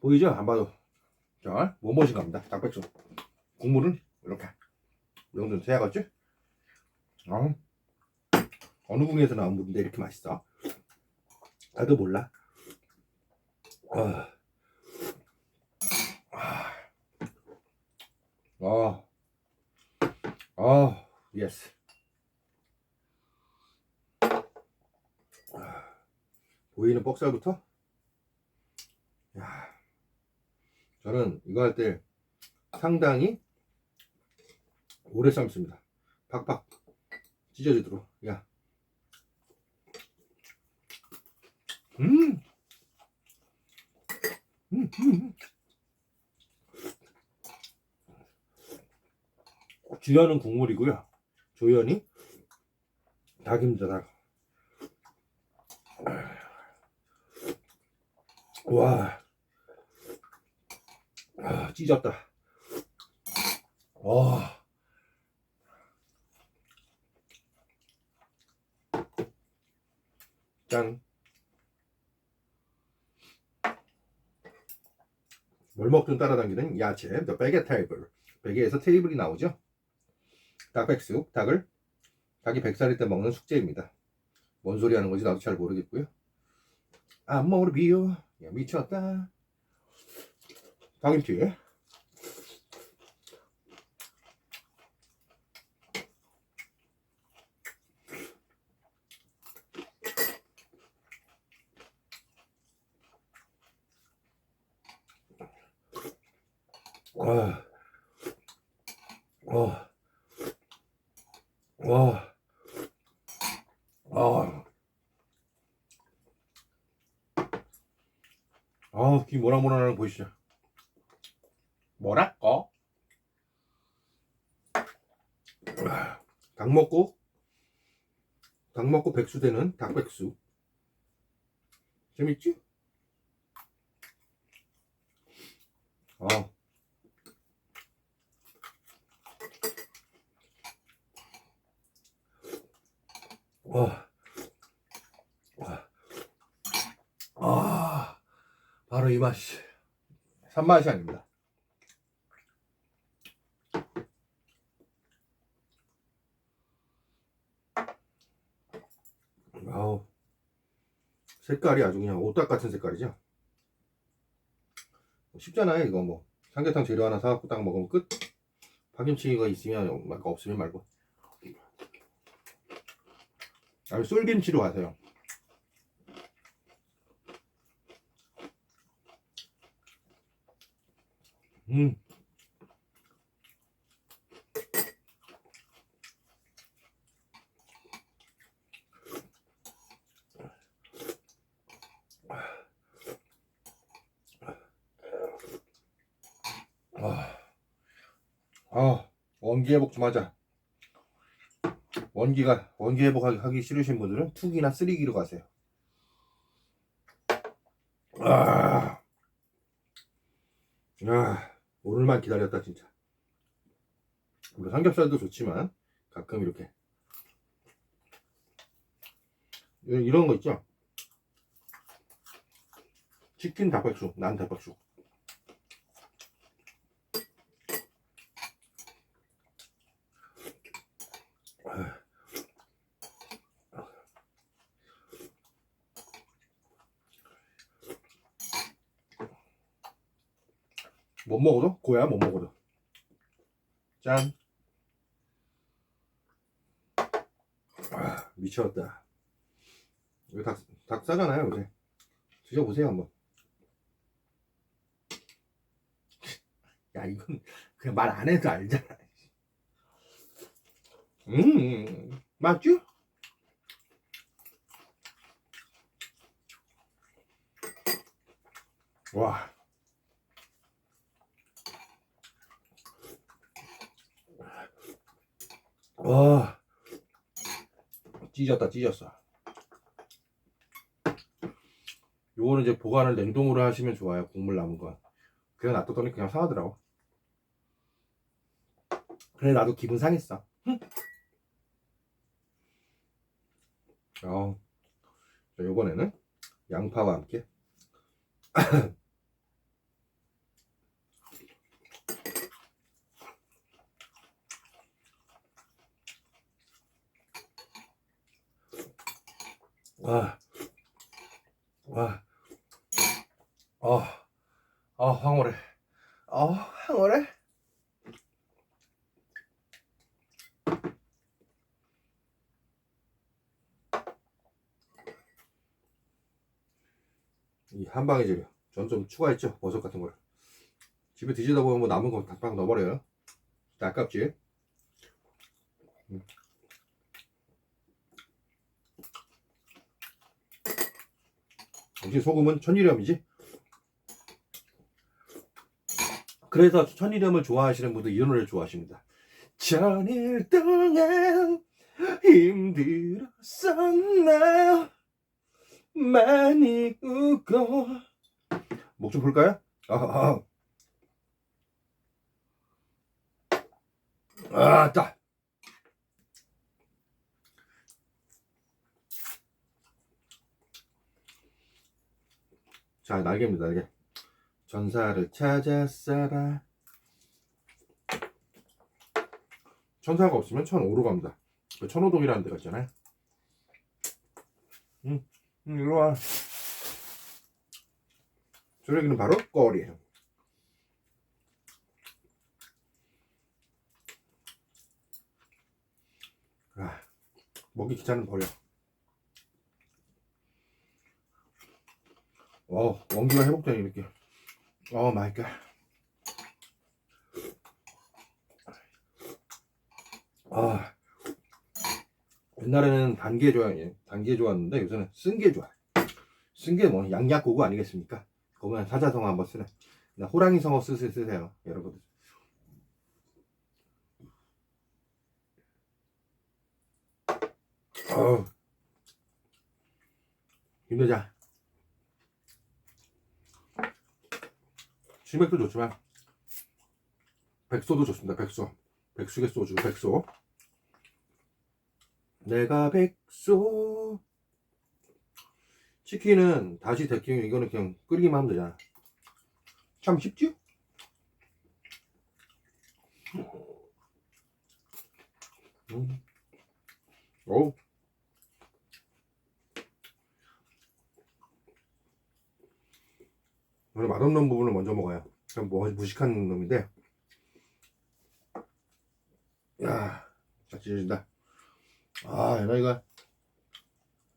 보이죠? 안 봐도. 자, 뭐뭐신 겁니다. 닭백숙. 국물은 이렇게. 이 정도는 돼야겠지? 어. 어느 국에서 나온 물인데 이렇게 맛있어? 나도 몰라. 아. 아. 아. 아, 예스. 아. 보이는 뻑살부터? 야. 저는 이거 할 때 상당히 오래 삶습니다. 팍팍 찢어지도록. 야. 음. 음, 음. 주연은 국물이고요. 조연이 닭입니다, 닭. 와. 아, 찢었다. 와. 짠. 뭘 먹든 따라다니는 야채, the 베개 테이블. 베개에서 테이블이 나오죠. 닭백숙, 닭을 닭이 백살일 때 먹는 숙제입니다. 뭔 소리 하는 건지 나도 잘 모르겠고요. 앞머리 비어, 야, 미쳤다. 닭김치. 와, 와, 와, 아, 아, 귀 모락모락하는 거 보이시죠? 뭐랄까? 닭 먹고 닭 먹고 백수 되는 닭백수 재밌지? 어. 와. 와. 아. 바로 이 맛이. 산맛이 아닙니다. 아우. 색깔이 아주 그냥 오딱 같은 색깔이죠. 쉽잖아요, 이거 뭐. 삼계탕 재료 하나 사갖고 딱 먹으면 끝. 파김치가 있으면 막 없으면 말고. 아니, 쏠김치로 하세요. 음. 아, 아 원기 회복 좀 하자. 원기가 원기 회복하기 하기 싫으신 분들은 투기나 쓰리기로 가세요. 아, 아 오늘만 기다렸다 진짜. 물론 삼겹살도 좋지만 가끔 이렇게 이런, 거 있죠. 치킨 닭백숙, 난 닭백숙. 못 먹어도? 고야 못 먹어도. 짠. 아, 미쳤다. 이거 닭, 닭 싸잖아요 요새. 드셔보세요 한번. 야 이건 그냥 말 안 해도 알잖아. 음 맞죠? 와 와, 찢었다, 찢었어. 요거는 이제 보관을 냉동으로 하시면 좋아요. 국물 남은 건. 그냥 놔뒀더니 그냥 상하더라고. 그래, 나도 기분 상했어. 어, 자, 요번에는 양파와 함께 와, 와, 아, 아, 황홀해. 아, 황홀해. 이 한방에 재료. 전 좀 추가했죠. 버섯 같은 걸. 집에 드시다 보면 뭐 남은 거 닭방 넣어버려요. 아깝지? 음. 역시 소금은 천일염이지. 그래서 천일염을 좋아하시는 분들 이런 노래를 좋아하십니다. 천일 동안 힘들었었나요? 많이 웃고 목 좀 풀까요? 아, 아. 아, 따. 자, 날개입니다, 날개. 전사를 찾았어라. 천사가 없으면 천오로 갑니다. 그 천호동이라는 데가 있잖아요. 응, 응, 일로 와. 저 여기는 바로 꼴이에요. 아, 먹기 귀찮은 버려. 어, 원기가 회복되는 이렇게. 어, 마이 갓. 아, 옛날에는 단 게 좋아, 단게 좋았는데 요새는 쓴 게 좋아. 쓴 게 뭐 양약고구 아니겠습니까? 거기는 사자성어 한번 쓰네. 나 호랑이 성어 쓰, 쓰, 쓰세요, 여러분. 어우, 힘내자. 치맥도 좋지만 백소도 좋습니다. 백소, 백숙의 소주, 백소. 내가 백소. 치킨은 다시 데키면 이거는 그냥 끓이기만 하면 되잖아. 참 쉽지? 음. 어 우. 오늘 맛없는 부분을 먼저 먹어요. 좀 뭐, 무식한 놈인데. 야, 잘 찢어진다. 아, 얘가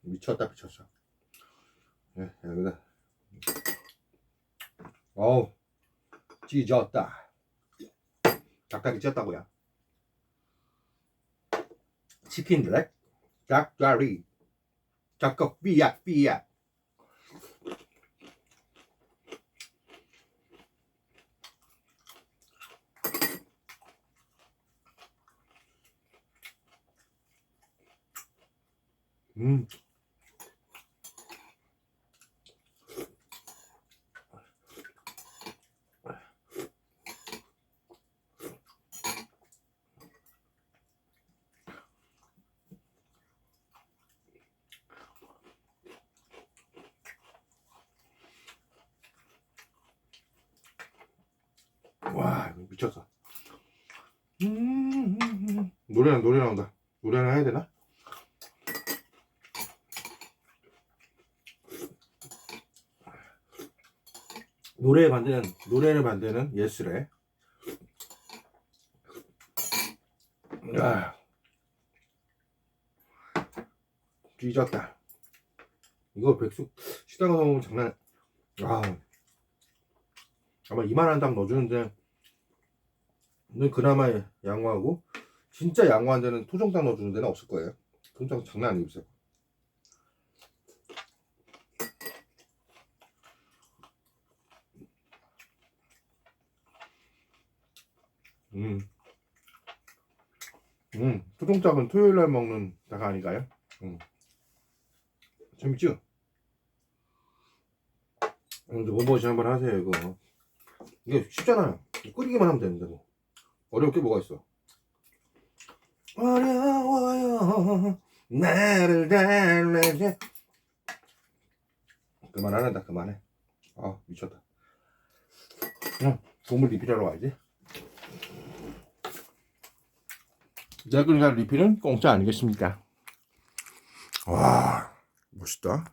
미쳤다, 미쳤어. 예, 여기다. 어우, 찢었다. 닭다리 찢었다고요. 치킨 블랙, 닭다리, 닭껍 삐약 삐약. 음. 와, 미쳤어. 음, 노래 노래 나온다. 노래 하나 해야 되나? 노래 만드는 노래를 만드는 예스래. 아, 뒤졌다. 이거 백숙 가서 먹으면 장난. 아, 아마 이만한 닭 넣어주는데, 는 그나마 양호하고 진짜 양호한 데는 토종닭 넣어주는 데는 없을 거예요. 토종닭 장난 비싸. 음. 음, 토종닭은 토요일 날 먹는 닭 아닌가요? 음. 재밌죠? 오늘 뭐뭐시 한번 하세요, 이거. 이게 쉽잖아요. 끓이기만 하면 되는데, 뭐. 어려울 게 뭐가 있어. 어려워요. 나를 달래줘. 그만하란다, 그만해. 아, 미쳤다. 그냥 동물 리필하러 와야지. 내가 그러니까 리필은 공짜 아니겠습니까? 와, 멋있다.